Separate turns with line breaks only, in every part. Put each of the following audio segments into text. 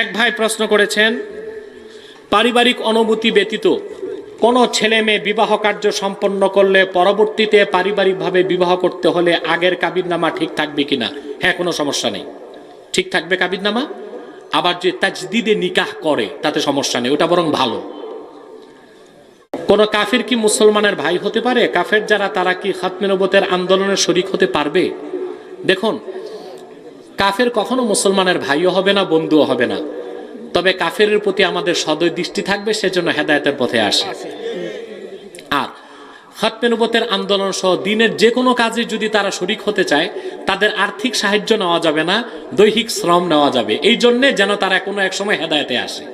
এক ভাই প্রশ্ন করেছেন, পারিবারিক অনুভূতি ব্যতীত কোনো ছেলে মেয়ে বিবাহ কার্য সম্পন্ন করলে পরবর্তীতে পারিবারিকভাবে বিবাহ করতে হলে আগের কাবিরনামা ঠিক থাকবে কিনা? হ্যাঁ কোনো সমস্যা নেই। ঠিক থাকবে কাবিরনামা আবার যে তাজদিদে নিকাহ করে, তাতে সমস্যা নেই, ওটা বরং ভালো। কোন কাফের কি মুসলমানের ভাই হতে পারে? কাফের যারা, তারা কি খাতমে নবতের আন্দোলনের শরিক হতে পারবে? দেখুন, কাফের কখনো মুসলমানের ভাইও হবে না, বন্ধুও হবে না। তবে কাফের প্রতি আমাদের সদয় দৃষ্টি থাকবে, সেজন্য হেদায়তের পথে আসে। আর হাতমেনুবতের আন্দোলন সহ দিনের যে কোনো কাজে যদি তারা শরিক হতে চায়, তাদের আর্থিক সাহায্য নেওয়া যাবে না, দৈহিক শ্রম নেওয়া যাবে। এই জন্যে যেন তারা কোনো এক সময় হেদায়তে আসে।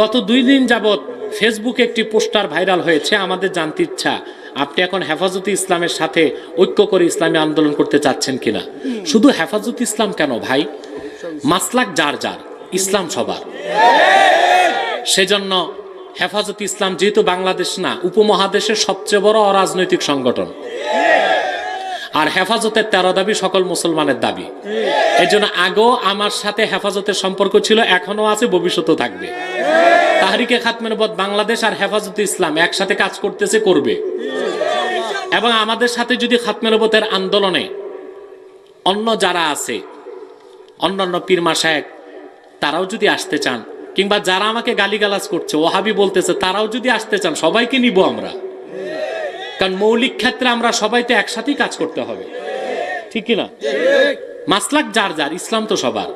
গত দুই দিন যাবৎ ফেসবুকে একটি পোস্টার ভাইরাল হয়েছে, আমাদের জানতে ইচ্ছা, আপনি এখন হেফাজতে ইসলামের সাথে ঐক্য করে ইসলামী আন্দোলন করতে চাচ্ছেন কিনা? শুধু হেফাজত ইসলাম কেন ভাই? মাসলাক যার যার। ইসলাম সবার। সেজন্য হেফাজত ইসলাম যেহেতু বাংলাদেশ না, উপমহাদেশের সবচেয়ে বড় অরাজনৈতিক সংগঠন। আর হেফাজতের তেরো দাবি সকল মুসলমানের দাবি। এই জন্য আগেও আমার সাথে হেফাজতের সম্পর্ক ছিল এখনও আছে, ভবিষ্যতেও থাকবে। তাহারিকে খাতমের খাতমেনবদ বাংলাদেশ আর হেফাজত ইসলাম একসাথে কাজ করতেছে, করবে। এবং আমাদের সাথে যদি খাতমেনবতের আন্দোলনে অন্য যারা আছে, অন্যান্য পীরমা সাহেব তারাও যদি আসতে চান, কিংবা যারা আমাকে গালিগালাজ করছে ওহাবি বলতেছে, তারাও যদি আসতে চান, সবাইকে নিব আমরা। কারণ মৌলিক ক্ষেত্রে আমরা সবাই তো একসাথেই কাজ করতে হবে। ঠিক কিনা মাসলাক যার যার, ইসলাম তো সবার।